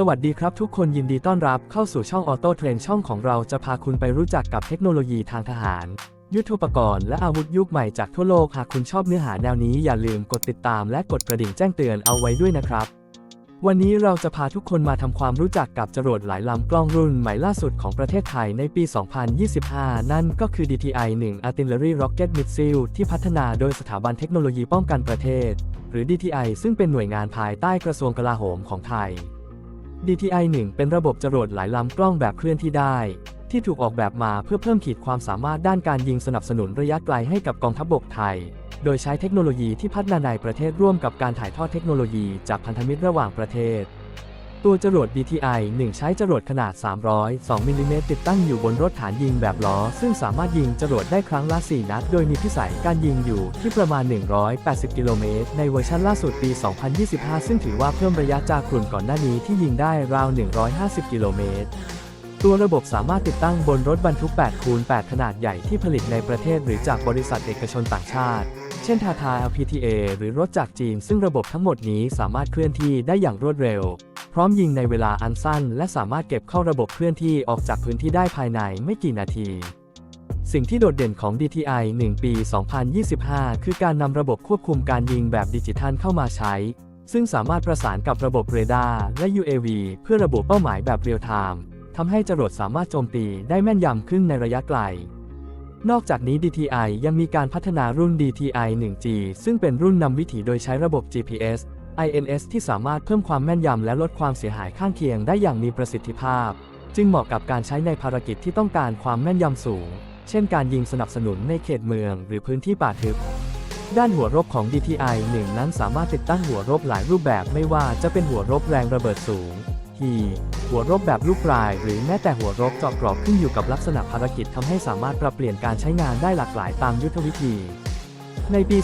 สวัสดีครับทุกคนยินดีต้อนรับเข้าสู่ช่องออโต้เทรนช่องของเราจะพาคุณไปรู้จักกับเทคโนโลยีทางทหาร ยุทโธปกรณ์และอาวุธยุคใหม่จากทั่วโลกหากคุณชอบเนื้อหาแนวนี้อย่าลืมกดติดตามและกดกระดิ่งแจ้งเตือนเอาไว้ด้วยนะครับ วันนี้เราจะพาทุกคนมาทำความรู้จักกับจรวดหลายลำกล้องรุ่นใหม่ล่าสุดของประเทศไทยในปี 2025 นั่นก็คือ DTI-1 Artillery Rocket Missile ที่พัฒนาโดยสถาบันเทคโนโลยีป้องกันประเทศ หรือ DTI ซึ่งเป็นหน่วยงานภายใต้กระทรวงกลาโหมของไทย DTI-1 เป็นระบบจรวดหลายลำกล้องแบบเคลื่อนที่ได้ ที่ถูกออกแบบมาเพื่อเพิ่มขีดความสามารถด้านการยิงสนับสนุนระยะไกลให้กับกองทัพบกไทย โดยใช้เทคโนโลยีที่พัฒนาในประเทศร่วมกับการถ่ายทอดเทคโนโลยีจากพันธมิตรระหว่างประเทศ ตัวจรวด DTI 1 ใช้จรวดขนาด 302 มิลลิเมตรติดตั้งอยู่บนรถฐานยิงแบบล้อ ซึ่งสามารถยิงจรวดได้ครั้งละ 4 นัด โดยมีพิสัยการยิงอยู่ที่ประมาณ 180 กิโลเมตร ในเวอร์ชันล่าสุดปี 2025 ซึ่งถือว่าเพิ่มระยะจากกลุ่นก่อนหน้านี้ที่ยิงได้ราว 150 กิโลเมตรตัวระบบสามารถติดตั้งบนรถบรรทุก 8 คูณ 8 ขนาดใหญ่ที่ผลิตในประเทศหรือจากบริษัทเอกชนต่างชาติ เช่นทาทา LPTA หรือรถจากจีน ซึ่งระบบทั้งหมดนี้สามารถเคลื่อนที่ได้อย่างรวดเร็ว พร้อมยิงในเวลาอันสั้น และสามารถเก็บเข้าระบบเคลื่อนที่ออกจากพื้นที่ได้ภายในไม่กี่นาที สิ่งที่โดดเด่นของ DTI 1 ปี 2025 คือการนำระบบควบคุมการยิงแบบดิจิทัลเข้ามาใช้ ซึ่งสามารถประสานกับระบบเรดาร์และ UAV เพื่อระบุเป้าหมายแบบเรียลไทม์ทำให้จรวดสามารถโจมตีได้แม่นยำขึ้นในระยะไกลนอกจากนี้ DTI ยังมีการพัฒนารุ่น DTI 1G ซึ่งเป็นรุ่นนำวิถีโดยใช้ระบบ GPS INS ที่สามารถเพิ่มความแม่นยำและลดความเสียหายข้างเคียงได้อย่างมีประสิทธิภาพ จึงเหมาะกับการใช้ในภารกิจที่ต้องการความแม่นยำสูง เช่นการยิงสนับสนุนในเขตเมือง หรือพื้นที่ป่าทึบ ด้านหัวรบของ DTI 1 นั้นสามารถติดตั้งหัวรบหลายรูปแบบไม่ว่าจะเป็นหัวรบแรงระเบิดสูงฮีหัวรบแบบลูกปลาย หรือแม้แต่หัวรบเจาะกรอบขึ้นอยู่กับลักษณะภารกิจทำให้สามารถปรับเปลี่ยนการใช้งานได้หลากหลายตามยุทธวิธี ในปี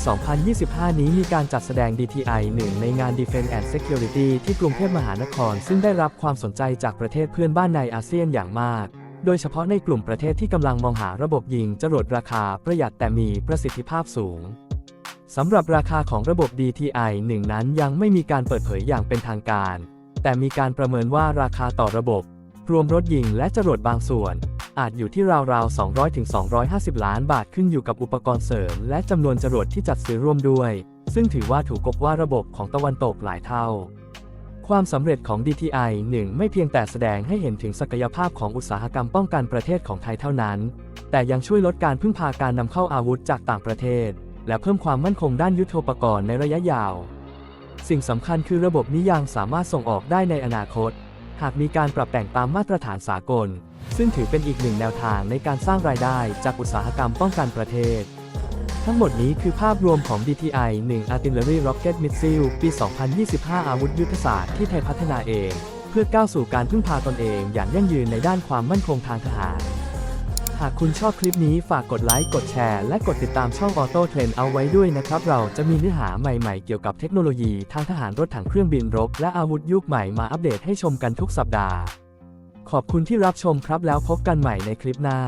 2025 นี้มีการจัดแสดง DTI 1 ในงาน Defense and Security ที่กรุงเทพมหานคร ซึ่งได้รับความสนใจจากประเทศเพื่อนบ้านในอาเซียนอย่างมาก โดยเฉพาะในกลุ่มประเทศที่กำลังมองหาระบบยิงจรวดราคาประหยัดแต่มีประสิทธิภาพสูงสำหรับราคาของระบบ DTI 1 นั้นยังไม่มีการเปิดเผยอย่างเป็นทางการ แต่มีการประเมินว่าราคาต่อระบบ รวมรถยิงและจรวดบางส่วน อาจอยู่ที่ราวๆ 200ถึง250 ล้านบาทขึ้นอยู่กับอุปกรณ์เสริม และจำนวนจรวดที่จัดซื้อร่วมด้วย ซึ่งถือว่าถูกกบว่าระบบของตะวันตกหลายเท่า ความสำเร็จของ DTI 1 ไม่เพียงแต่แสดงให้เห็นถึงศักยภาพของอุตสาหกรรมป้องกันประเทศของไทยเท่านั้น แต่ยังช่วยลดการพึ่งพาการนำเข้าอาวุธจากต่างประเทศ และเพิ่มความมั่นคงด้านยุทโธปกรณ์ในระยะยาว สิ่งสำคัญคือระบบนี้ยังสามารถส่งออกได้ในอนาคต หากมีการปรับแต่งตามมาตรฐานสากล ซึ่งถือเป็นอีกหนึ่งแนวทางในการสร้างรายได้จากอุตสาหกรรมป้องกันประเทศ ทั้งหมดนี้คือภาพรวมของ DTI 1 Artillery Rocket Missile ปี 2025 อาวุธยุทธศาสตร์ที่ไทยพัฒนาเอง เพื่อก้าวสู่การพึ่งพาตนเองอย่างยั่งยืนในด้านความมั่นคงทางทหาร หากคุณชอบคลิปนี้ฝากกดไลค์ กดแชร์ และกดติดตามช่อง Auto Trend เอาไว้ด้วยนะครับ เราจะมีเนื้อหาใหม่ๆ เกี่ยวกับเทคโนโลยีทางทหารรถถังเครื่องบินรบ และอาวุธยุคใหม่มาอัปเดตให้ชมกันทุกสัปดาห์ ขอบคุณที่รับชมครับแล้วพบกันใหม่ในคลิปหน้า